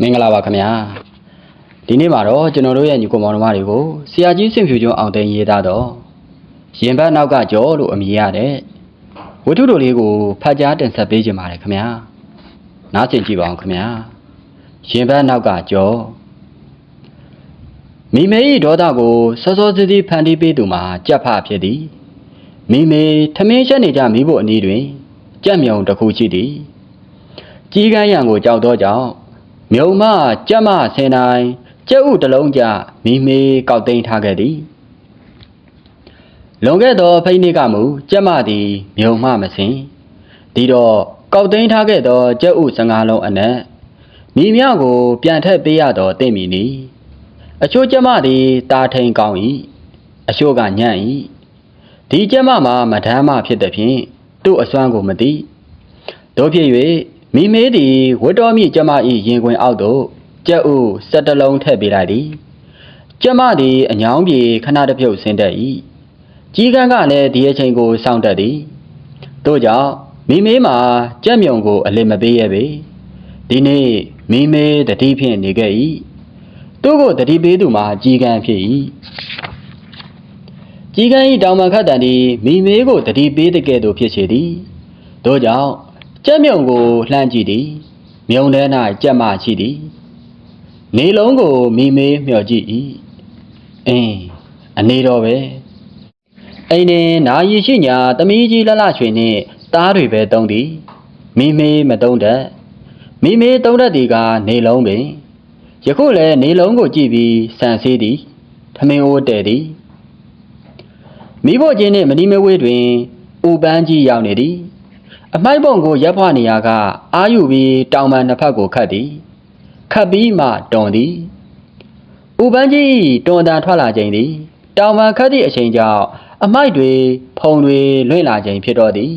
မင်္ဂလာပါခင်ဗျာဒီနေ့မှာတော့ကျွန်တော်တို့ရဲ့ညီကိုမောင်နှမတွေကိုဆရာကြီးစင်ဖြူကျွန်းအောင်သိန်းရေးသားတော့ရင်ဘတ်နောက်ကကြောလို့အမည်ရတဲ့ဝတ္ထုတို့လေးကိုဖတ်ကြားတင်ဆက်ပေးခြင်းပါတယ်ခင်ဗျာနားဆင်ကြည့်ပါအောင်ခင်ဗျာရင်ဘတ်နောက်ကကြောမိမေ၏ဒေါသကိုစောစောစီးစီးဖန်တီးပေးသူမှာကြက်ဖဖြစ်သည်မိမေထမင်းချက်နေကြမိဖို့အနည်းတွင်ကြက်မြုံတစ်ခုရှိသည်ကြီးကန်းရံကိုကြောက်တော့ကြောင့် မြုံမကြက်မဆင်တိုင်းကျက်ဥတစ်လုံးကြမိမေကောက်သိမ်းထားခဲ့သည်လွန်ခဲ့သောဖိနှိကမူကြက်မသည်မြုံမမစင်ဒီတော့ကောက်သိမ်းထားခဲ့သောကျက်ဥ15လုံးအနက်မိမြောက်ကို ပြန်ထက်ပေးရသောတင့်မီနီအချို့ကြက်မသည်တာထိန်ကောင်း၏အချို့ကညံ့၏ဒီကြက်မမှာမဒမ်းမဖြစ်သည်ဖြင့်သူ့အစွမ်းကိုမသိတို့ဖြစ်၍ မိမေးသည်ဝတ်တော်မြင့်ကျမ၏ရင်ခွင်အောက်သို့ကြက်ဥစက်တလုံးထည့်ပေးလိုက်သည်ကျမသည်အညောင်းပြေခဏတစ်ပြုတ်ဆင်းတတ်၏ကြီးကန်းကလည်းဒီအချိန်ကိုစောင့်တတ်သည်တို့ကြောင့်မိမေးမှာကြက်မြုံကိုအလစ်မပေးရပေဒီနေ့မိမေးတတိဖြင့်နေခဲ့၏သူ့ကိုတတိပေးသူမှာကြီးကန်းဖြစ်၏ကြီးကန်း၏တောင်ပန်ခတ်တန်သည်မိမေးကိုတတိပေးတဲ့ကဲ့သို့ဖြစ်ချေသည်တို့ကြောင့် ကြက်မြုံကိုလှမ်းကြည့်သည်မြုံထဲ၌ကြက်မရှိသည်နေလုံးကိုမိမေးမျှော်ကြည့်၏အင်းအနေတော်ပဲအိမ်နေနာရီရှိညာသမီးကြီးလှလှရွှေနှင့်သားတွေပဲတုံးသည်မိမေးမတုံးတတ်မိမေးတုံးတတ်သည်ကနေလုံးပင်ယခုလည်းနေလုံးကိုကြည့်ပြီးစံဆေးသည်ထမင်းအိုးတဲ့သည်မိဖို့ချင်းနှင့်မနီမဝေးတွင်ဥပန်းကြီးရောက်နေသည် အမိုက်ပုံကိုရပ်ဖွားနေရကအာယူပြီးတောင်ပန်နှစ်ဖက်ကိုခတ်သည်ခတ်ပြီးမှတွန်သည်ဥပန်းကြီးတွန်တန်ထွက်လာခြင်းသည်တောင်ပန်ခတ်သည့်အချိန်ကြောင့်အမိုက်တွေဖုံတွေလွင့်လာခြင်းဖြစ်တော့သည်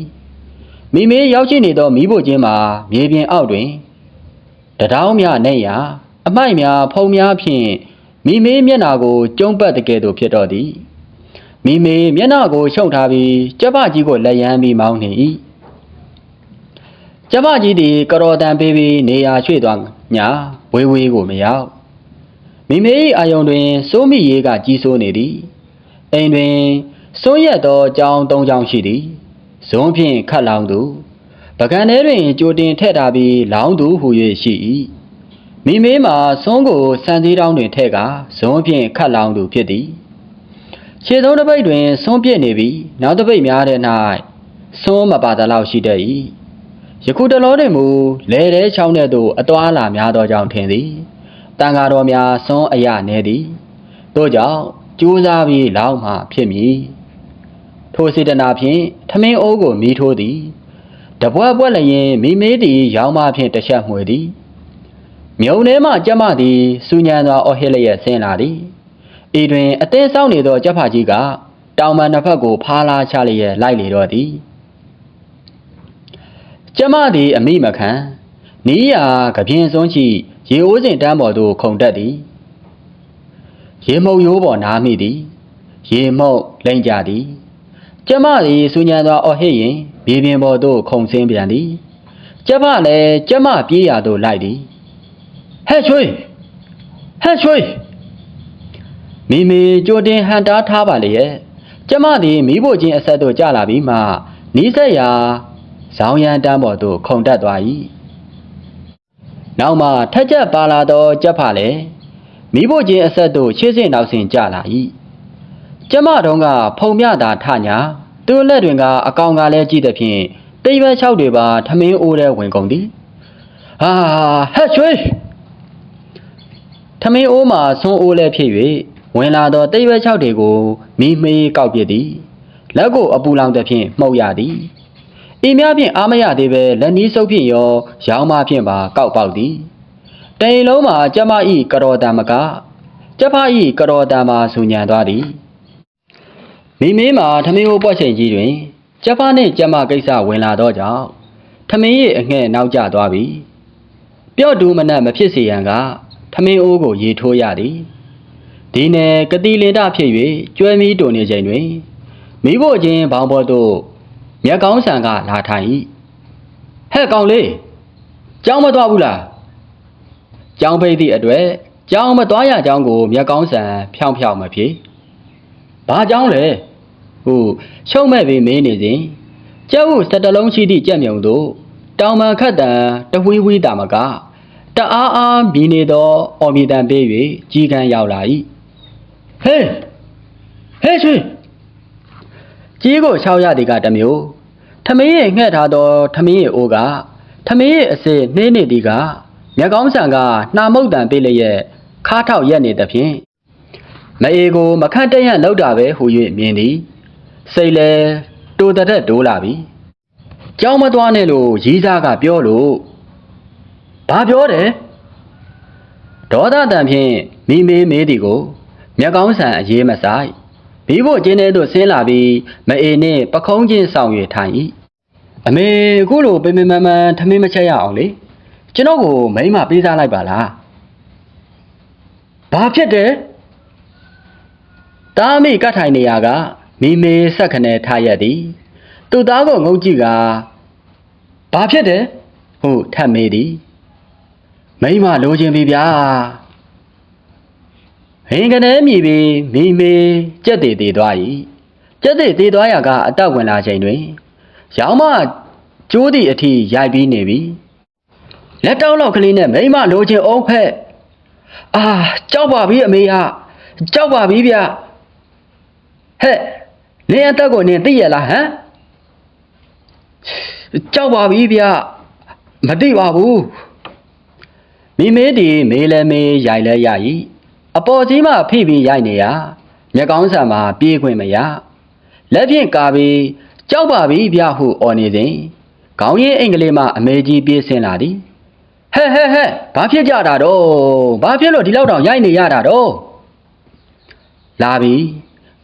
မိမေရောက်ရှိနေသောမိဖို့ချင်းမှာမြေပြင်အောက်တွင်တတောင်းများနဲ့ရာအမိုက်များဖုံများဖြင့်မိမေမျက်နာကိုကျုံးပတ်တကယ်သို့ဖြစ်တော့သည်မိမေမျက်နာကိုရှုံထားပြီးကြက်ပကြီးကိုလက်ရမ်းပြီးမောင်းနေ၏ ကျမကြီးသည်ကတော်တန်ပေးပြီးနေရာရွှေ့သွားညာဝေးဝေးကိုမရောက်မိမေ၏အာယုံတွင်စိုးမိရေးကကြီးစိုးနေသည်အိမ်တွင်စိုးရက်သောကြောင်းသုံးကြောင်းရှိသည်ဇုံးဖြင့်ခတ်လောင်းသူပကံထဲတွင်ကြိုတင်ထည့်ထားပြီးလောင်းသူဟူ၍ရှိ၏မိမေမှာစွန်းကိုစံသေးတောင်းတွင်ထည့်ကဇုံးဖြင့်ခတ်လောင်းသူဖြစ်သည်ခြေသုံးတစ်ပိတ်တွင်စွန်းပြစ်နေပြီးနောက်တစ်ပိတ်များတဲ့၌စွန်းမပါသလောက်ရှိတတ်၏ ယခုတလောတွင်မူလဲတဲချောင်းတဲ့သို့အသွာလာများသောကြောင့်ထင်သည်တန်ဃာတော်များစွန်းအရနေသည်တို့ကြောင့်ကြိုးစားပြီးလောက်မှဖြစ်မည်ထိုစေတနာဖြင့်ထမင်းအိုးကိုမီးထိုးသည်တပွက်ပွက်လျင်မိမေးသည်ရောင်းမဖြင့်တစ်ချက်မှွေသည်မြုံထဲမှကြက်မသည်စူညံသောအော်ဟစ်လျက်ဆင်းလာသည်ဤတွင်အသင်းဆောင်နေသောကြက်ဖကြီးကတောင်ပန်တစ်ဖက်ကိုဖားလာချလျက်လိုက်လေတော့သည် ကျမသည်အမိမခံနီးရာကပြင်းစွန်းရှိရေအိုးစင်တန်းပေါ်သို့ခုန်တက်သည်ရေမှုတ်ရိုးပေါ်နားမိသည်ရေမှုတ်လိမ့်ကြသည်ကျမသည်စူညံသောအော်ဟစ်ရင်မြေပြင်ပေါ်သို့ခုန်ဆင်းပြန်သည်ကျမလည်းကျမပြေးရာသို့လိုက်သည်ဟဲ့ချွေးဟဲ့ချွေးမိမိကြိုတင်ဟန်တားထားပါလေရဲ့ကျမသည်မိဖို့ချင်းအဆက်သို့ကြလာပြီးမှနီးစက်ရာ ဇောင်းရန်တန်းပေါ်သို့ခုန်တက်သွား၏နောက်မှထက်ချက်ပါလာသောကြက်ဖလည်းမိဖို့ချင်းအဆက်သို့ရှေ့ဆင့်နောက်ဆင့်ကြလာ၏ကျမတုံးကဖုံမြတာထညာသူ့လက်တွင်ကအကောင်ကလည်းကြည့်သဖြင့်တိမ်ပဲချောက်တွေပါထမင်းအိုးထဲဝင်ကုန်သည်ဟာဟဲ့ချွေးထမင်းအိုးမှာဆွန်းအိုးလည်းဖြစ်၍ဝင်လာသောတိမ်ပဲချောက်တွေကိုမိမေးကောက်ပြစ်သည်လက်ကိုအပူလောင်သဖြင့်မှုတ်ရသည်။ အိမ်များဖြင့်အားမရသေးပဲလက်နီးစုပ်ဖြင့်ရော ရောင်းမဖြင့်ပါကောက်ပေါက်သည်။တိမ်လုံးမှာကျမဤကတော်တံမကကျဖဤကတော်တံမှာဆူညံသွားသည်။မိမင်းမှာထမင်းဟိုပွက်ချိန်ကြီးတွင်ကျဖနှင့်ကျမကိစ္စဝင်လာတော့ကြောင့်ထမင်း၏အငှဲ့နောက်ကျသွားပြီ။ပြော့တူမနက်မဖြစ်စေရန်ကထမင်းအိုးကိုရေထိုးရသည်။ဒီနယ်ကတိလင်တဖြစ်၍ကျွဲမီးတုန်နေချိန်တွင်မိဖို့ချင်းဘောင်ပေါ်သို့ မြက်ကောင်းဆန်ကလာထိုင်၏ဟဲ့ကောင်လေးကြောင်းမသွားဘူးလားကြောင်းပိတ်သည့်အတွက်ကြောင်းမသွားရကြောင်းကိုမျက်ကောင်းဆန်ဖြောင်းဖြောင်းမဖြစ်ဘာကြောင်းလဲဟုရှုံးမဲ့ပြီးမင်းနေစဉ်ကျုပ်စက်တလုံးရှိသည့်ကြက်မြုံတို့တောင်မှန်ခတ်တံတဝီးဝီးတာမကတအားအားမြည်နေသောအော်မီတန်ပေး၍ကြီးကန်းရောက်လာ၏ဟေးဟေးချွေ ကြီးကိုရှောက်ရသည်ကတစ်မျိုးထမင်းရဲ့ငှက်ထားသောထမင်းရဲ့အိုးကထမင်းရဲ့အစေနှင်းနေသည်ကမျက်ကောင်းဆန်ကနှာမုတ်တန်ပေးလျက်ခါထောက်ရက်နေသဖြင့်မအေကိုမခန့်တရန့်လောက်တာပဲဟူ၍မြင်သည်စိတ်လဲတိုတတက်တိုးလာပြီကြောင်းမသွားနဲ့လို့ရီးစားကပြောလို့ဘာပြောတယ်ဒေါသတန်ဖြင့်မိမေးမေးသည်ကိုမျက်ကောင်းဆန်အေးမဆိုင် ဘီးဖို့ကျင်းတဲ့သို့ဆင်းလာပြီးမအေနှင့်ပခုံးချင်းဆောင်၍ထိုင်၏အမေအခုလိုပင်ပင်မန်မန်ထမင်းမချက်ရအောင်လေကျွန်တော်ကိုမိမပေးစားလိုက်ပါလားဘာဖြစ်တယ်တားမိကတ်ထိုင်နေရကမိမေဆက်ခနဲထားရက်သည်သူ့သားကိုငုံကြည့်ကဘာဖြစ်တယ်ဟုထပ်မေးသည်မိမလိုချင်ပြီဗျာ ဟင်ကနေမြည်ပြီးမိမေကြက်သေးသေးသွား၏ကြက်သေးသေးသွားရကအတက်ဝင်လာချိန်တွင်ရောင်မကျိုးသည့်အထိရိုက်ပြီးနေပြီလက်တောက်လောက်ကလေးနဲ့မိမလိုချင်အောင်ဖက်အာကြောက်ပါပြီအမေဟာကြောက်ပါပြီဗျဟဲ့နင်အတက်ကိုနင်သိရလားဟမ်ကြောက်ပါပြီဗျမသိပါဘူးမိမေးတီမေးလဲမေးရိုက်လဲရ၏ အပေါ်ကြီးမှဖိပြီးရိုက်နေရမျက်ကောင်းဆံမှာပြေးခွင့်မရလက်ဖြင့်ကာပြီးကြောက်ပါပြီဗျဟုအော်နေစဉ်ခေါင်းရင်းအင်္ဂလိပ်မှအမေကြီးပြေးဆင်းလာသည်ဟဲ့ဟဲ့ဟဲ့ဘာဖြစ်ကြတာတော့ဘာဖြစ်လို့ဒီလောက်တောင်ရိုက်နေရတာတော့လာပြီ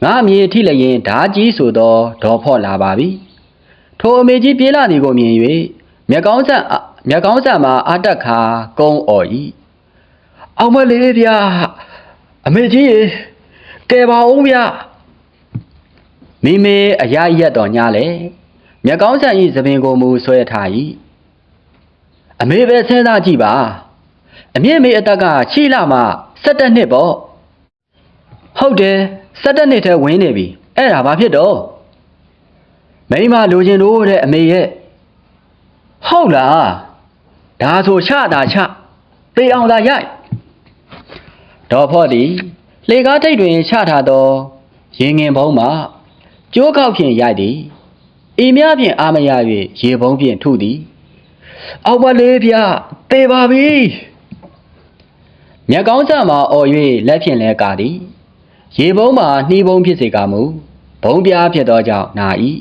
ငါအမြေထိလျင်ဓာကြီးဆိုသောဒေါ်ဖော့လာပါပြီထိုအမေကြီးပြေးလာသည်ကိုမြင်၍မျက်ကောင်းဆန်အမျက်ကောင်းဆန်မှာအာတက်ခါကုန်းအော်၏အောင်မလေးဗျာ အမေကြီးရေကဲပါအောင်ဗျာမိမေအရာရက်တော်ညာလေမျက်ကောင်းဆန်ဤသပင်ကိုမူဆွဲထား၏အမေပဲစဉ်းစားကြည့်ပါအမြင့်မေအတက်ကချီလာမှ17နှစ်ပေါ့ဟုတ်တယ်17နှစ်ထဲဝင်နေပြီအဲ့ဒါဘာဖြစ်တော့မိမလိုချင်လို့တဲ့အမေရဲ့ဟုတ်လားဒါဆိုချတာချသေအောင်သာရိုက် ဒေါ်ဖော့သည်လေကားထိတ်တွင်ချထားသောရင်ငင်ဘုံမှကျိုးကောက်ဖြင့်ရိုက်သည်ဤများဖြင့်အာမရ၍ရေဘုံဖြင့်ထုသည်အောက်ပါလေးဗျသေပါပြီမြက်ကောင်းစမှာအော်၍လက်ဖြင့်လဲကာသည်ရေဘုံမှာနှီးဘုံဖြစ်စေကမူဘုံပြားဖြစ်သောကြောင့်နာ၏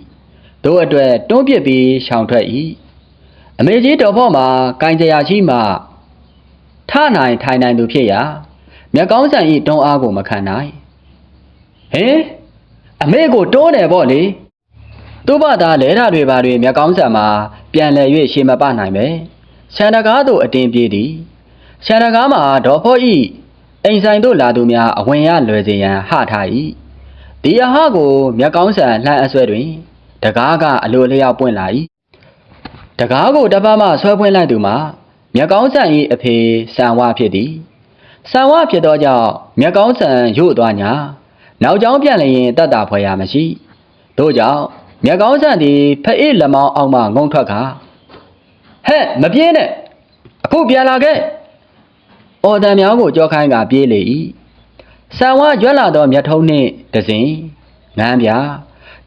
တို့အတွက်တွန်းပစ်ပြီးရှောင်ထွက်၏အမေကြီးတော်ဖော့မှာကင်ကြရာရှိမှထနိုင်ထိုင်နိုင်သူဖြစ်ရာ မြက်ကောင်းဆန်ဤတွန်းအားကိုမခံနိုင်ဟင်အမေကိုတွန်းတယ်ပေါ့လေသူ့ဘာသာလဲတာတွေပါတွေမြက်ကောင်းဆန်မှာပြန်လဲ၍ရှေမပနိုင်ပဲခြံတကားသို့အတင်းပြေးသည်ခြံတကားမှာဒေါ်ဖော့ဤအိမ်ဆိုင်သို့လာသူများအဝင်ရလွယ်စေရန်ဟထား၏ဒီအဟကိုမြက်ကောင်းဆန်လှမ်းအဆွဲတွင် တကားကအလိုလျောက်ပွင့်လာ၏တကားကိုတပတ်မှဆွဲပွင့်လိုက်သူမှာမြက်ကောင်းဆန်၏အဖေဆန်ဝဖြစ်သည် ဆန်ဝဖြစ်သောကြောင့်မြက်ကောင်းဆန်ရို့သွားညာနောက်ကျောင်းပြန်လျင်တတ်တာဖွယ်ရမရှိတို့ကြောင့်မြက်ကောင်းဆန်သည်ဖအေးလက်မောင်းအောက်မှငုံထွက်ခါဟဲ့မပြေးနဲ့အခုပြန်လာခဲ့အော်တန်မြောင်းကိုကြောခိုင်းကပြေးလေ၏ဆန်ဝရွက်လာသောမြတ်ထုံးနှင့်တစဉ်ငန်းပြ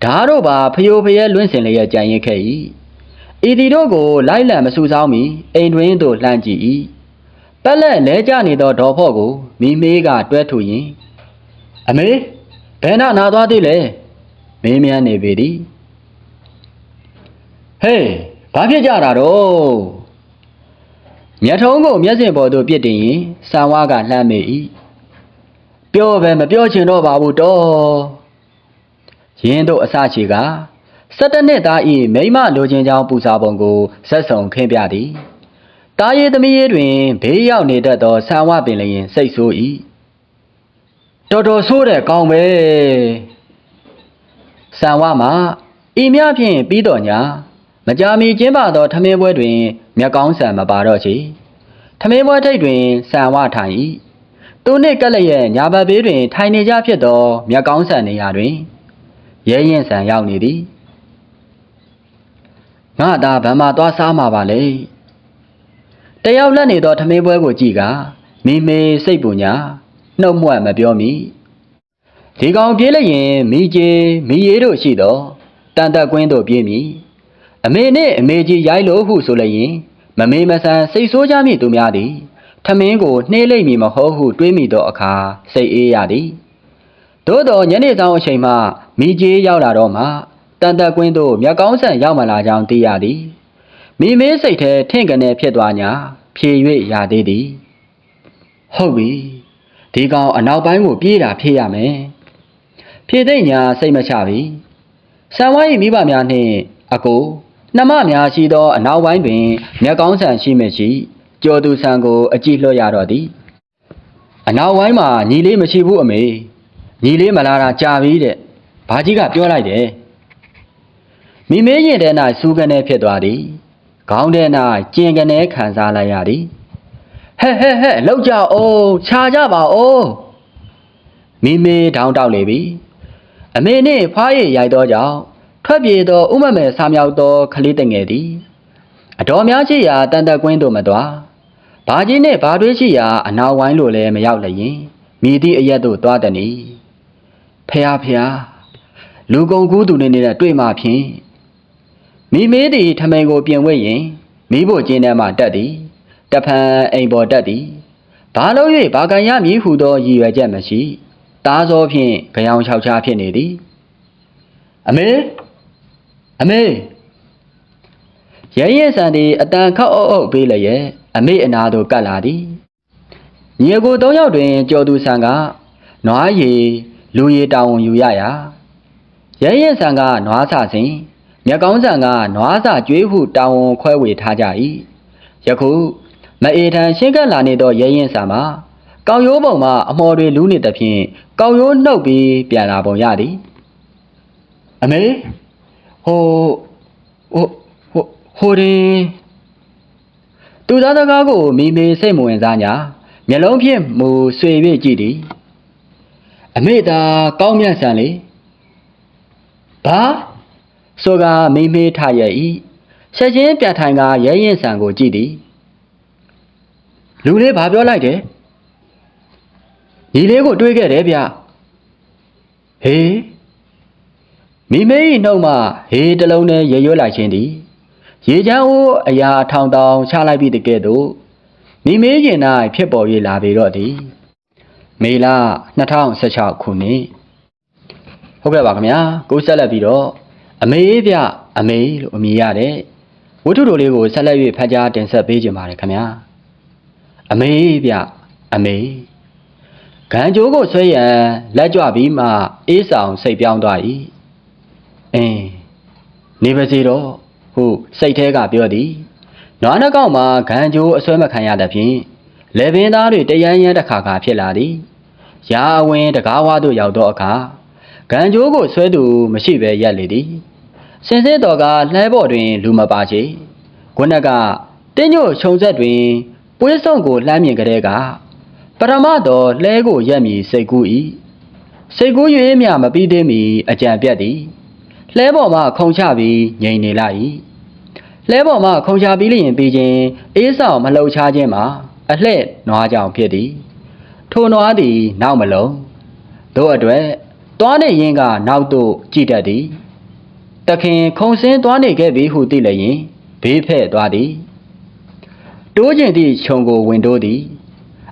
ဓားတို့ပါဖျို့ဖျဲလွင့်စင်လျက်ကြံရင်ခဲ့၏ဤဒီတို့ကိုလိုက်လံမဆူဆောင်းမီအိမ်တွင်သို့လှမ်းကြည့်၏ပ က်လက်လဲကျနေသောဒေါ်ဖော့ကိုမိမေးကတွဲထူရင်အမေဘယ်နာနာသွားသေးလဲမင်းမြန်းနေပေသည်ဟေးဘာဖြစ်ကြတာတော့မြတ်ထုံးကိုမျက်စင်ပေါ်သို့ပြစ်တင်ရင်ဆံဝါကလှမ်းမိ၏ပြောပဲမပြောချင်တော့ပါဘူးတော့ရင်းတို့အစချီက17နှစ်သားဤမိမလိုချင်ကြောင်းပူစာပုံကိုဇက်ဆုံခင်းပြသည် တာရည်သမီးရေးတွင်ဘေးရောက်နေတတ်သောဆံဝပင်လျင်စိတ်ဆိုး၏တော်တော်ဆိုးတဲ့ကောင်းပဲဆံဝမှာဤများဖြင့်ပြီးတော်ညာမကြာမီကျင်းပသောထမင်းပွဲတွင်မြက်ကောင်းဆံမပါတော့ချေထမင်းပွဲထိပ်တွင်ဆံဝထိုင်၏သူနှင့်ကက်လျက်ညာဘက်ဘေးတွင် ထိုင်နေကြဖြစ်သောမြက်ကောင်းဆန်နေရာတွင်ရဲရင်ဆန်ရောက်နေသည်ငါသာဗမ်းမသွားစားမှာပါလေ တယောက်လက်နေသောထမင်းပွဲကိုကြည့်ကမိမေစိတ်ပူညာနှုတ်မွတ်မပြောမိဒီကောင်ပြေးလိုက်ရင်မိကြီးမိရေးတို့ရှိသောတန်တက်ကွင်းတို့ပြေးမိအမေနဲ့အမေကြီးရိုက်လို့ဟုဆိုလိုက်ရင်မမေမဆန်စိတ်ဆိုးကြမည်သူများသည်ထမင်းကိုနှေးလိုက်မည်မဟုတ်ဟုတွေးမိသောအခါစိတ်အေးရသည်သို့တော်ညနေဆောင်အချိန်မှမိကြီးရောက်လာတော့မှတန်တက်ကွင်းသို့မြက်ကောင်းဆန်ရောက်မလာကြောင်းသိရသည် မိမေးစိတ်ထဲထင့်ကနေဖြစ်သွားညာဖြေ၍ရသေးသည်ဟုတ်ပြီဒီကောင်အနောက်ပိုင်းကိုပြေးတာဖြေရမယ်ဖြေသိမ့်ညာစိတ်မချပြီဆံဝိုင်းမိဘများနှင့်အကိုနှမများရှိသောအနောက်ပိုင်းတွင်မြက်ကောင်းဆန်ရှိမရှိကျော်သူဆန်ကိုအကြည့်လွှတ်ရတော့သည်အနောက်ပိုင်းမှာညီလေးမရှိဘူးအမေညီလေးမလာတာကြာပြီတဲ့ဘာကြီးကပြောလိုက်တယ်မိမေးရင်တဲ့၌စူးကနေဖြစ်သွားသည် ခေါင်းထဲ၌ကျင်ကနေခံစားလိုက်ရသည်ဟဲ့ဟဲ့ဟဲ့လောက်ကြအောင်ခြာကြပါအောင်မိမေးတောင်းတောက်လေပြီအမေနှင့်ဖွားရည်ရိုက်သောကြောင့်ထွက်ပြေသောဥမမဲဆာမြောက်သောကလေးတငယ်သည်အတော်များရှိရာတန်တကွင်းသို့မသွားဘာကြီးနှင့်ဘာတွေးရှိရာအနောက်ဝိုင်းလိုလည်းမရောက်လျင်မိသည့်အရက်သို့သွားတနီဖះဖះလူကုန်ကူးသူနေနေတဲ့တွေ့မှဖြင့် မိမေးသည်ထမိန်ကိုပြင်ဝဲရင်မိဖို့ကျင်းထဲမှတက်သည်တဖန်အိမ်ပေါ်တက်သည်ဘာလို့၍ဘာကန်ရမည်ဟုသောရည်ရွယ်ချက်မရှိတားစောဖြင့်ကြောင်ချောက်ချားဖြစ်နေသည်အမေအမေရဲရင်ဆန်သည်အတန်ခောက်အုပ်အုပ်ပေးလျက်အမေအနာသို့ကပ်လာသည်ညီအကို၃ယောက်တွင်ကြော်သူဆန်ကနွားရည်လူရည်တောင်ယူရရာရဲရင်ဆန်ကနွားဆစဉ် မြက်ကောင်းဆန်ကနွားဆကျွေးဟုတောင်ဝန်ခွဲဝေထားကြ၏ယခုမအေထံရှင်းကပ်လာနေသောရဲရင်ဆန်မှာကောက်ရိုးပုံမှာအမော်တွေလူးနေသဖြင့်ကောက်ရိုးနှုတ်ပြီးပြန်လာပုံရသည်အမေဟိုဟိုဟိုဟိုရင်သူသားစကားကိုမိမေစိတ်မဝင်စားညာမျက်လုံးဖြင့်မူဆွေ၍ကြည့်သည်အမေသာကောင်းမြတ်ဆန်လေဘာ ဆိုကမိမေထရဲ့ဤဆက်ချင်းပြထိုင်ကရဲရင်ဆန်ကိုကြည့်သည်လူလေးဘာပြောလိုက်တယ်ညီလေးကိုတွေးခဲ့တယ်ဗျဟေးမိမေ၏နှုတ်မှဟေးတလုံးနဲ့ရေရွတ်လိုက်ခြင်းသည်ရေချမ်းအိုးအရာထောင်တောင်ချလိုက်ပြီးတကဲ့သို့မိမေရင်၌ဖြစ်ပေါ်၍လာပေတော့သည်မေလ2016ခုနှစ်ဟုတ်ကဲ့ပါခင်ဗျာကိုဆက်လက်ပြီးတော့ အမေဗျအမေလို့အမည်ရတဲ့ဝတ္ထုတော်လေးကိုဆက်လက်၍ဖတ်ကြားတင်ဆက်ပေးကြပါရခင်ဗျာအမေဗျအမေဂန်ကြိုးကိုဆွဲရန်လက်ကြွပြီးမှအေးဆောင်စိတ်ပြောင်းသွား၏အင်းနေပါစေတော့ဟုစိတ်แท้ကပြောသည်နွားနှကောက်မှာဂန်ကြိုးအဆွဲမခံရသဖြင့်လေပင်သားတွေတရမ်းရမ်းတစ်ခါခါဖြစ်လာသည်ရာအဝင်တကားဝါသို့ရောက်သောအခါ ဂန်ကြိုးကိုဆွဲသူမရှိဘဲရက်လေသည်စင်စစ်တော်ကလှဲပေါ်တွင် လူမပါချေခုနကတင်းညို့ခြုံဆက်တွင်ပွေးစုံကိုလှမ်းမြင်ကြတဲ့ကပရမတော်လှဲကိုရက်မီစိတ်ကူး၏စိတ်ကူး၍မြမပြီးသေးမီအကြံပြတ်သည်လှဲပေါ်မှခုံချပြီးငြိမ်နေလိုက်၏လှဲပေါ်မှခုံချပြီးလျင်ပြီးခြင်းအေးဆောင်မလှုပ်ရှားခြင်းမှာအလှဲ့နွားကြောင်ဖြစ်သည်ထိုနွားသည် နောက်မလုံးတို့အတွက် သွားနေရင်ကနောက်သို့ကြည့်တတ်သည်တခင်ခုံစင်းသွားနေခဲ့ပြီဟုသိလျင်ဘေးဖဲ့သွားသည်တိုးကျင်သည့်ခြုံကိုဝင်တိုးသည်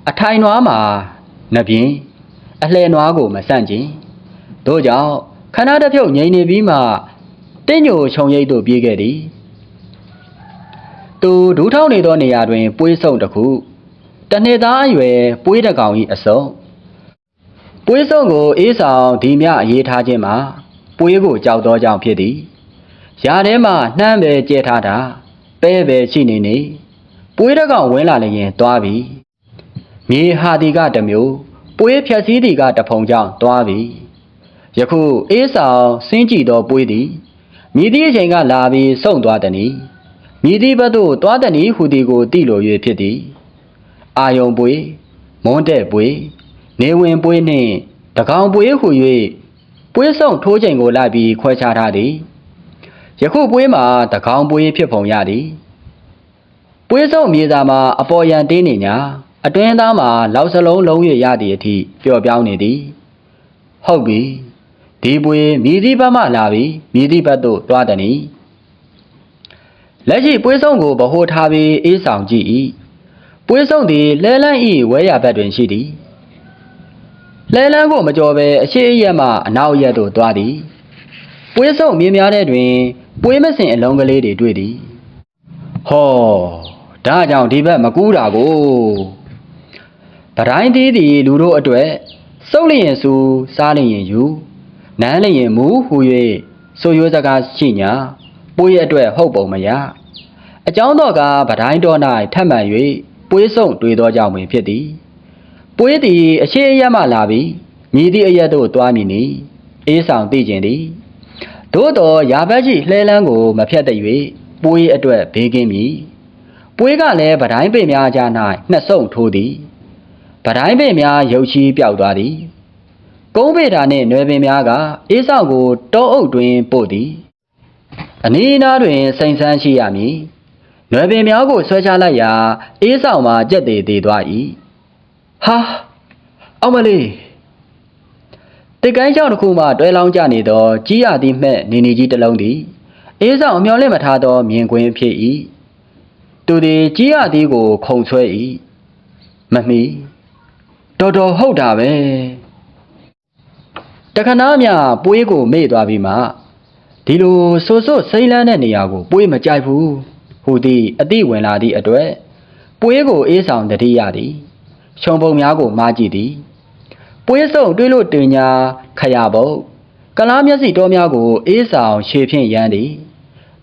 အထိုင်နွားမှာနှပြင်းအလှဲနွားကိုမဆန့်ကျင်တို့ကြောင့်ခဏတစ်ဖြုတ်ငြိမ်နေပြီးမှတင်းညိုခြုံရိပ်သို့ပြေးခဲ့သည်သူဒူးထောင်းနေသောနေရာတွင် ပွေးဆုံတစ်ခုတနှစ်သားအရွယ်ပွေးတကောင်၏အစုံ ပွေးဆုံကိုအေးဆောင်ဒီမြအေးထားခြင်းမှာပွေးကိုကြောက်သောကြောင့်ဖြစ်သည်ຢာထဲမှနှမ်းပဲကျဲထားတာပဲပဲရှိနေနေပွေးတကောင်ဝင်လာလျင်သွားပြီမြေဟာဒီကတစ်မျိုးပွေးဖြက်စည်းဒီကတဖုံကြောင့်သွားပြီယခုအေးဆောင်စင်းကြည့်သောပွေးသည်မြည်သည့်အချိန်ကလာပြီးစုံသွားသည်နီမြည်သည့်ဘက်သို့သွားသည်နီဟူသည်ကိုသိလို၍ဖြစ်သည်အာယုံပွေမွန်းတဲ့ပွေ နေဝင်ပွေနှင့်တကောင်ပွေဟု၍ပွေဆောင်ထိုးချိန်ကိုလိုက်ပြီးခွဲခြားထားသည်ယခုပွေမှာတကောင်ပွေဖြစ်ပုံရသည်ပွေဆောင်မြေစာမှာအပေါ်ယံတင်းနေညာအတွင်းသားမှာလောက်စလုံးလုံး၍ရသည့်အထိပျော့ပြောင်းနေသည်ဟုတ်ပြီဒီပွေမြည်သည့်ဘက်မှလာပြီးမြည်သည့်ဘက်သို့တွားသည်နီလက်ရှိပွေဆောင်ကိုဗဟိုထားပြီးအေးဆောင်ကြည့်၏ပွေဆောင်သည်လဲလန်းဤဝဲရဘက်တွင်ရှိသည် လဲလန်းကိုမကြော်ပဲအရှိအရက်မှအနောက်ရက်သို့သွားသည်ပွေးဆုံမြင်းများတဲ့တွင် ပွေးမစင်အလုံးကလေးတွေတွေ့သည်ဟောဒါကြောင့်ဒီဘက်မကူးတာကိုပတိုင်းသေးသည်လူတို့အတွက်စုပ်လျင်စုစားလျင်ယူနန်းလျင်မူဟူ၍ဆိုရိုးစကားရှိညာပွေးအတွက်ဟုတ်ပုံမရအကြောင်းတော့ကပတိုင်းတော်၌ထပ်မံ၍ပွေးဆုံတွေ့သောကြောင့်ပင်ဖြစ်သည် ပွေးသည်အရှိအယက်မှလာပြီးမြည်သည့်အရက်သို့သွားမည်နီအေးဆောင်သိကျင်သည်သို့တော်ရာဘက်ရှိလှဲလန်းကိုမဖြတ်တ၍ပွေးအတွက်ဘေးကင်းမည်ပွေးကလည်းဗတိုင်းပင်များကြား၌နှစ်ဆုံထိုးသည်ဗတိုင်းပင်များရုပ်ချီးပြောက်သွားသည်ကုန်းပေတာနှင့်နွယ်ပင်များကအေးဆောင်ကိုတောအုပ်တွင်ပို့သည်အနီးအနားတွင်စိန်ဆန်းရှိရမည်နွယ်ပင်များကိုဆွဲချလိုက်ရာအေးဆောင်မှာကြက်သေးသေးသွား၏ ဟာအောင်မလေးတစ်ကိုင်းချောင်းတစ်ခုမှတွဲလောင်းကြနေသောကြီးရသည်မှဲ့နေနေကြီးတစ်လုံးသည်အေးဆောင်အမျော်လင့်မထားသောမြင်ကွင်းဖြစ်၏သူသည်ကြီးရသည်ကိုခုံဆွဲ၏မမီတော်တော်ဟုတ်တာပဲတခဏမြပွေးကိုမေ့သွားပြီးမှဒီလိုဆိုဆိုစိမ့်လန်းတဲ့နေရာကိုပွေးမကြိုက်ဘူးဟူသည်အတိဝင်လာသည့်အတွက်ပွေးကိုအေးဆောင်တတိရသည် ခြုံပုံများကိုမားကြည့်သည်ပွေးစုံတွေးလို့တင်ညာခရပုတ်ကလားမျက်စိတော်များကိုအေးဆောင်ရှေဖြင့်ရမ်းသည်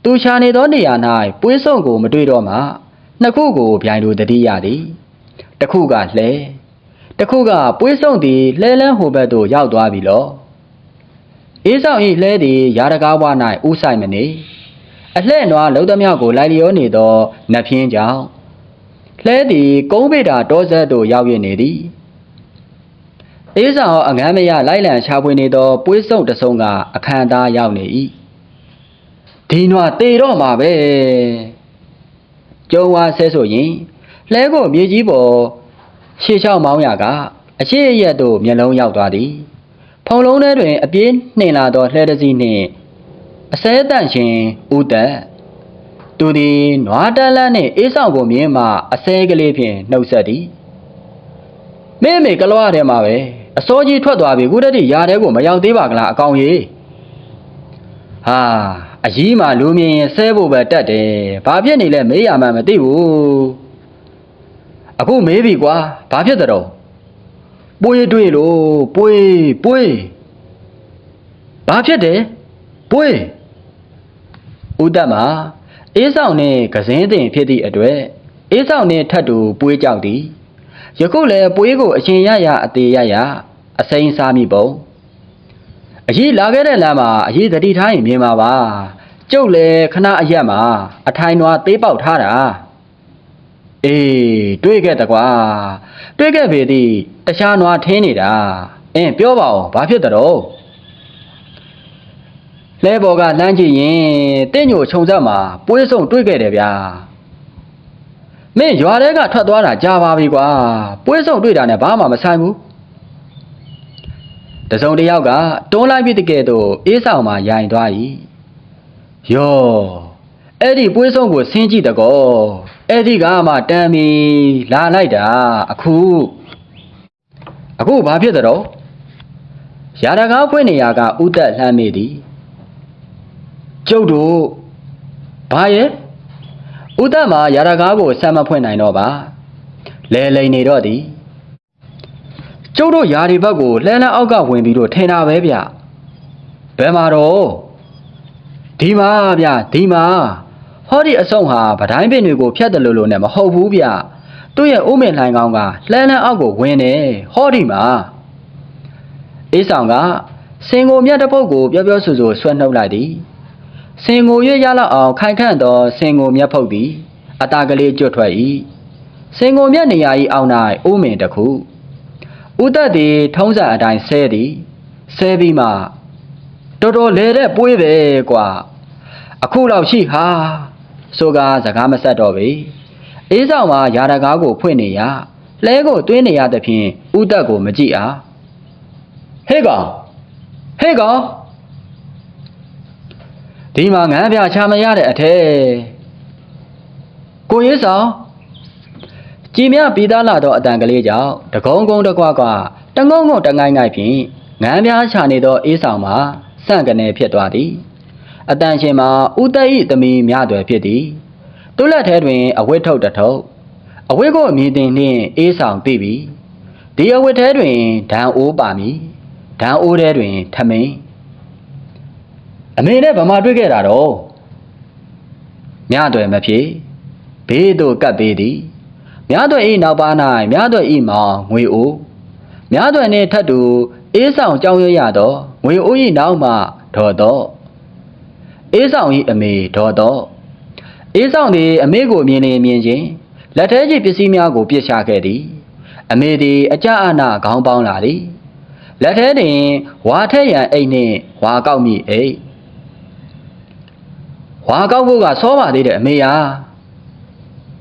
သူရှာနေသောနေရာ၌ပွေးစုံကိုမတွေ့တော့မှနှစ်ခုကိုဗျိုင်လိုတတိရသည်တစ်ခုကလှဲတစ်ခုကပွေးစုံသည်လှဲလန်းဟိုဘက်သို့ရောက်သွားပြီလောအေးဆောင်ဤလှဲသည်ရာတကားဝ၌ဥဆိုင်မနေအလှဲ့နွားလုံသမျှကိုလိုက်လျောနေသောနတ်ဖျင်းကြောင့် လှဲသည်ကုန်းပေတာတောဆက်သို့ရောက်ရနေသည်အေးဆောင်အငမ်းမရလိုက်လံရှာဖွေနေသောပွေးစုံတစုံကအခမ်းသားရောက်နေ၏ဒီနွားတေတော့မှာပဲကျုံဝါဆဲဆိုရင်လှဲကိုမြေကြီးပေါ်ရှေ့ချောင်းမောင်းရကအရှိအရက်သို့မျက်လုံးရောက်သွားသည် ဖုံလုံးထဲတွင် အပြေးနှင်လာသောလှဲတစ်စီးနှင့်အစဲတန့်ရှင်ဦးသက် သူသည်နွားတန်းလန်းနှင့်အေးဆောင်ကိုမြင်မှအစဲကလေးဖြင့်နှုတ်ဆက်သည်မင်းမေကလွားထဲမှာပဲအစောကြီးထွက်သွားပြီခုတည်းရာထဲကိုမရောက်သေးပါကလားအကောင်ကြီးဟာအကြီးမှလူမြင်ရင်ဆဲဖို့ပဲတတ်တယ်ဘာဖြစ်နေလဲမေးရမှမသိဘူးအခုမေးပြီကွာဘာဖြစ်တဲ့တော့ပွေးတွေ့လို့ပွေးပွေးဘာဖြစ်တယ်ပွေးဦးသက်မှာ အေးဆောင်နှင့်ကစင်းတင်ဖြစ်သည့်အတွက်အေးဆောင်နှင့်ထပ်တူပွေးကြောက်သည်ယခုလည်းပွေးကိုအရှင်ရရအသေးရရအစိမ်းစားမိပုံအရေးလာခဲ့တဲ့လမ်းမှာအရေးတတိထားရင်မြင်ပါပါကျုပ်လည်းခဏအရက်မှာအထိုင်နွားသေးပေါက်ထားတာအေးတွေးခဲ့တကွာတွေးခဲ့ပေသည်တခြားနွားထင်းနေတာအင်းပြောပါဦးဘာဖြစ်တဲ့တော့ လဲဘော်ကလှမ်းကြည့်ရင်တင့်ညိုခြုံဆက်မှာပွေးစုံတွေးခဲ့တယ်ဗျာမင်းရွာထဲကထွက်သွားတာကြာပါပြီကွာပွေးစုံတွေ့တာနဲ့ဘာမှမဆိုင်ဘူးတစုံတစ်ယောက်ကတွန်းလိုက်ပြီးတကယ်တော့အေးဆောင်မှာရိုင်သွား၏ယောအဲ့ဒီပွေးစုံကိုဆင်းကြည့်တကောအဲ့ဒီကမှတမ်းပြီလာလိုက်တာအခုအခုဘာဖြစ်တဲ့တော့ရာတကားဖွင့်နေရကဥသက်လှမ်းမိသည် ကျုပ်တို့ဘာရဲ့ဥသက်မှာရာတကားကိုဆက်မဖွင့်နိုင်တော့ပါလဲလိန်နေတော့သည်ကျုပ်တို့ယာဒီဘက်ကိုလှမ်းလှမ်းအောက်ကဝင်ပြီးတော့ထင်တာပဲဗျဘယ်မှာတော့ဒီမှာဗျဒီမှာဟောဒီအဆုံဟာဗတိုင်းပင်တွေကိုဖျက်တယ်လို့လို့နဲ့မဟုတ်ဘူးဗျသူ့ရဲ့ဥမင်လှိုင်ကောင်းကလှမ်းလှမ်းအောက်ကိုဝင်တယ်ဟောဒီမှာအေးဆောင်ကစင်ကိုမြတ်တပုတ်ကိုပြောပြောဆိုဆိုဆွဲနှုတ်လိုက်သည် စင်ကိုရွရလောက်အောင်ခိုင်ခန့်သောစင်ကိုမြတ်ဖုတ်သည်အတာကလေးကျွတ်ထွက်၏စင်ကုန်မြတ်နေရာဤအောင်၌အိုးမင်တစ်ခုဥသက်သည်ထုံးစံအတိုင်းဆဲသည်ဆဲပြီးမှတော်တော်လေတဲ့ပွေးပဲကွာအခုလောက်ရှိဟာဆိုကားစကားမဆက်တော့ပေအေးဆောင်မှာယာတကားကိုဖွင့်နေရလဲကိုတွင်းနေရသဖြင့်ဥသက်ကိုမကြည့်အားဟေးကောင်ဟေးကောင် ဒီမှာငန်းပြချမရတဲ့အထဲကိုရေးဆောင်ကြည်မြပြီးသားလာတော့အတန်ကလေးကြောင့်တကုံကုံတကွာကွာတငုံငုံတငိုင်းငိုင်းဖြင့်ငန်းပြချနေသောအေးဆောင်မှာစန့်ကနေဖြစ်သွားသည်အတန်ရှင်မှာဥတ္တဤသမီးများတွယ်ဖြစ်သည်သူ့လက်ထဲတွင်အဝတ်ထုတ်တစ်ထုပ်အဝတ်ကိုအမည်တင်နှင့်အေးဆောင်သိပြီဒီအဝတ်ထဲတွင်ဒံအိုးပါမည်ဒံအိုးထဲတွင်ထမင်း အမေနဲ့ဗမာတွေ့ခဲ့တာတော့မြတွယ်မဖြစ်ဘေးသို့ကပ်ပေးသည်မြတွယ်ဤနောက်ပါ၌မြတွယ်ဤမောင်ငွေအိုးမြတွယ်နှင့်ထပ်တူအေးဆောင်ကြောင်းရရသောငွေအိုးဤနောက်မှဒေါ်တော့အေးဆောင်ဤအမေဒေါ်တော့အေးဆောင်သည်အမေကိုမြင်နေမြင်ချင်းလက်ထဲကျပစ္စည်းများကိုပြစ်ချခဲ့သည်အမေသည်အကြအနာခေါင်းပေါင်းလာသည်လက်ထဲတွင်ဝါထက်ရန်အိတ်နှင့်ဝါကောက်မိအိတ် ဝါကောက်ဖို့ကစောပါသေးတယ်အမေယာ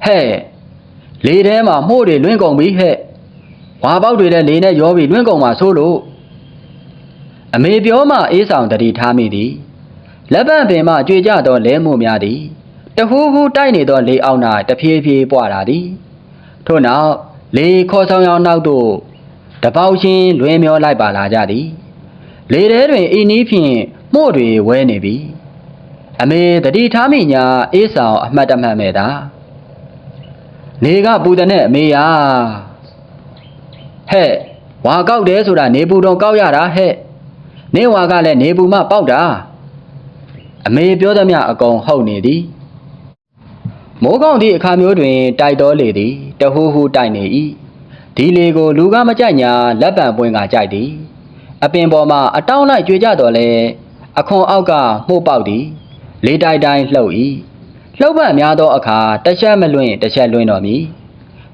ဟဲ့လေထဲမှာမှုန့်တွေလွင့်ကုန်ပြီဟဲ့ဝါပေါက်တွေလည်းလေနဲ့ရောပြီးလွင့်ကုန်မှာဆိုလို့အမေပြောမှအေးဆောင်တတိထားမိသည်လက်ပံပင်မှကြွေကြသောလဲမှုများသည်တဟူးဟူးတိုက်နေသောလေအောင်နာတဖြည်းဖြည်းပွာလာသည်ထို့နောက်လေခေါ်ဆောင်ရောင်နောက်သို့တပေါက်ချင်းလွင်မျောလိုက်ပါလာကြသည်လေထဲတွင်ဤနည်းဖြင့်မှု့တွေဝဲနေပြီ အမေတတိထားမိညာအေးဆောင်အမှတ်တမှတ်မဲ့တာနေကပူတဲ့နဲ့အမေယာဟဲ့ဝါကောက်တယ်ဆိုတာနေပူတော့ကောက်ရတာဟဲ့နေဝါကလည်းနေပူမှပေါက်တာအမေပြောသမျှအကုန်ဟုတ်နေသည်မိုးကောင်းသည့်အခါမျိုးတွင် တိုက်တော်လေသည်တဟူးဟူးတိုက်နေ၏ဒီလေကို လူကမကြိုက်ညာလက်ပံပွင့်ကကြိုက်သည်အပင်ပေါ်မှာအတောင်းလိုက်ကြွေကြတော်လဲအခွန်အောက်ကမှုတ်ပေါက်သည် လေတိုက်တိုင်းလှုပ်၏လှုပ်ပံများသောအခါတစ်ချက်မလွင့်တစ်ချက်လွင့်တော်မူ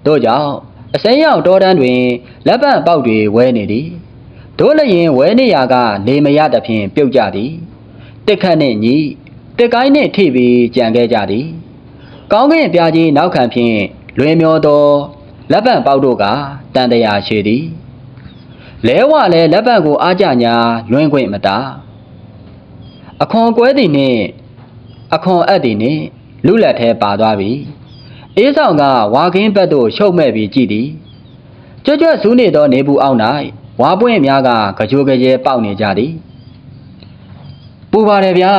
တို့ကြောင့်အစိမ်းရောင်တောတန်းတွင်လက်ပံပေါက်တွေဝဲနေသည်တို့လည်းရင်ဝဲနေရာကနေမရသဖြင့်ပြုတ်ကြသည်တစ်ခတ်နှင့်ညီတစ်ကိုင်းနှင့်ထိပြီးကြံခဲ့ကြသည်ကောင်းကင်ပြာကြီးနောက်ခံဖြင့်လွင်မျောသောလက်ပံပေါက်တို့ကတန်တရာရှိသည်လဲဝလဲလက်ပံကိုအားကြညာလွင်ခွင့်မတာအခွန်ကွဲသည်နှင့် အခွန်အပ်သည်နှင့်လူလက်ထဲပါသွားပြီအေးဆောင်ကဝါကင်းဘက်သို့ရှုပ်မဲ့ပြီးကြည့်သည်ကြွကြွဆူးနေသောနေပူအောက်၌ဝါပွင့်များကကြိုကြရဲပေါက်နေကြသည်ပူပါတယ်ဗျာ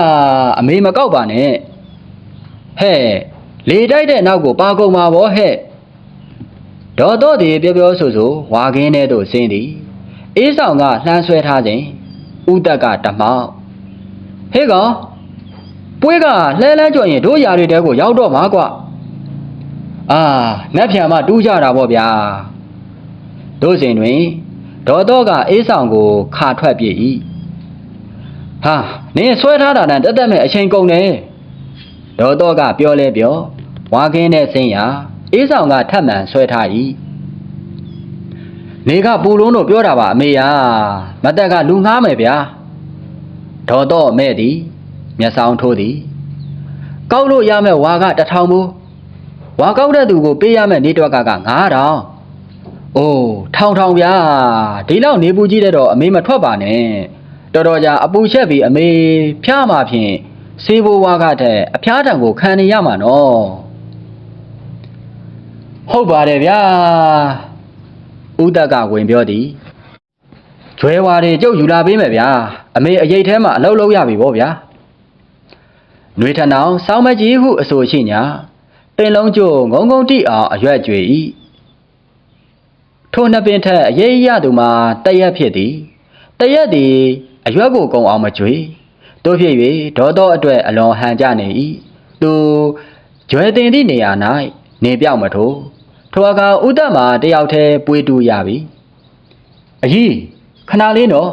အမေမကောက်ပါနဲ့ဟဲ့လေတိုက်တဲ့နောက်ကိုပါကုန်မှာဗောဟဲ့ဒေါ်တော့ဒီပြောပြောဆိုဆိုဝါကင်းထဲသို့ဆင်းသည်အေးဆောင်ကလှမ်းဆွဲထားခြင်းဥတက်ကတမောက်ဟေးကောင် ပွေးကလှဲလန်းကြော်ရင်တို့ຢာတွေတဲကိုရောက်တော့မှာကွအာနတ်ဖြံမတူးကြတာဗောဗျာတို့စဉ်တွင်ဒေါ်တော့ကအေးဆောင်ကိုခါထွက်ပြစ်၏ဟာနင်းဆွဲထားတာနဲ့တက်တက်မဲ့အချိန်ကုန်တယ်ဒေါ်တော့ကပြောလဲပြောဝါကင်းနဲ့ဆင်းရာအေးဆောင်ကထပ်မံဆွဲထား၏နေကပူလုံးတို့ပြောတာပါအမေယာမတက်ကလူငားမယ်ဗျာဒေါ်တော့မဲ့သည် မျက်စောင်းထိုးသည်ကောက်လို့ရမယ့်ဝါကတထောင်ဘူးဝါကောက်တဲ့သူကိုပေးရမယ့်နေတွက်ကက9000အိုးထောင်ထောင်ဗျာဒီလောက်နေပူကြီးတဲ့တော့အမေမထွက်ပါနဲ့တော်တော်ကြာအပူချက်ပြီးအမေဖျားမှာဖြင့်စေးဘိုးဝါကတဲ့အဖျားတံကိုခံနေရမှာနော်ဟုတ်ပါတယ်ဗျာဥဒက်ကဝင်ပြောသည်ကျွဲဝါတွေကျုပ်ယူလာပေးမယ်ဗျာအမေအရေးထဲမှာအလုပ်လုပ်ရပြီဗောဗျာ နှွေထဏောင်စောင်းမကြီးဟုအဆိုရှိညာပင်လုံးကျို့ငုံငုံတိအောင်အရွက်ကြွေ၏ထိုနှစ်ပင်ထက်အရေးရသူမှာတရက်ဖြစ်သည်တရက်သည်အရွက်ကိုကုံအောင်မကြွေတို့ဖြစ်၍ဒေါသောအတွက်အလွန်ဟန်ကြနေ၏သူကျွဲတင်သည့်နေရာ၌နေပြောက်မထိုးထိုအခါဥဒ္ဒမှာတယောက်တည်းပွေးတူရပြီအကြီးခဏလေးနော်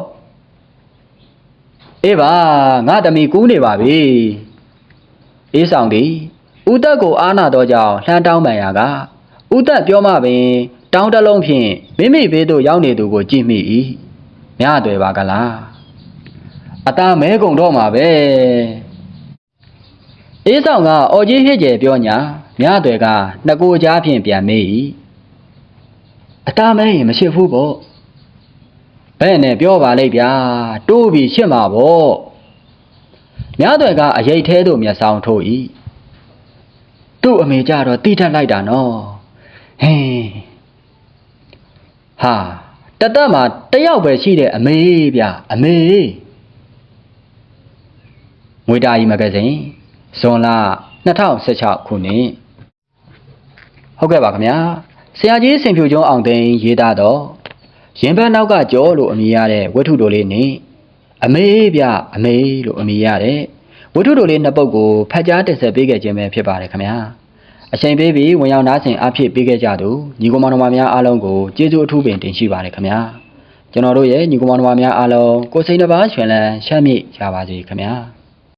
အေးပါငါတမီကူးနေပါပြီ အေးဆောင်သည်ဦးတက်ကိုအားနာတော့ကြောင်းလှမ်းတောင်းပန်ရာကဦးတက်ပြောမှပင် တောင်းတလုံးဖြင့်မိမိဘေးသို့ရောက်နေသူကိုကြည့်မိ၏မြအတွေ့ပါကလားအသားမဲကုန်တော့မှာပဲအေးဆောင်ကအော်ကြီးဟစ်ကျယ်ပြောညာမြအတွေ့ကနှစ်ကိုကြားဖြင့်ပြန်နေ၏အသားမဲရင်မရှိဘူးပေါ့ဘဲနဲ့ပြောပါလိုက်ဗျာတိုးပြီးရှင်းပါဗော့ မြအတွေ့ကအရိတ်သေးသို့မျက်စောင်းထိုး၏သူ့အမေကြတော့တိထက်လိုက်တာနော်ဟင်းဟာတသက်မှာတစ်ယောက်ပဲရှိတဲ့အမေဗျအမေငွေတာကြီးမဂ္ဂဇင်းဇွန်လ2016ခုနှစ်ဟုတ်ကဲ့ပါခင်ဗျာဆရာကြီးစင်ဖြူကျောင်းအောင်သိန်းရေးသားတော့ရင်ဘတ်နောက်ကကြောလို့အမည်ရတဲ့ဝတ္ထုတိုလေးနဲ့ အမေဗျအမေလို့အမည်ရတဲ့ဝတ္ထုတိုလေးနှစ်ပုဒ်ကိုဖတ်ကြားတင်ဆက်ပေးခဲ့ခြင်းပဲဖြစ်ပါတယ်ခင်ဗျာအချိန်ပေးပြီးဝင်ရောက်နားဆင်အဖြစ်ပေးခဲ့ကြသူညီကောင်မောင်နှမများအားလုံးကိုကျေးဇူးအထူးပင်တင်ရှိပါတယ်ခင်ဗျာကျွန်တော်တို့ရဲ့ညီကောင်မောင်နှမများအားလုံးကိုယ်စိတ်နှပါရွှင်လန်းချမ်းမြေ့ကြပါစေခင်ဗျာ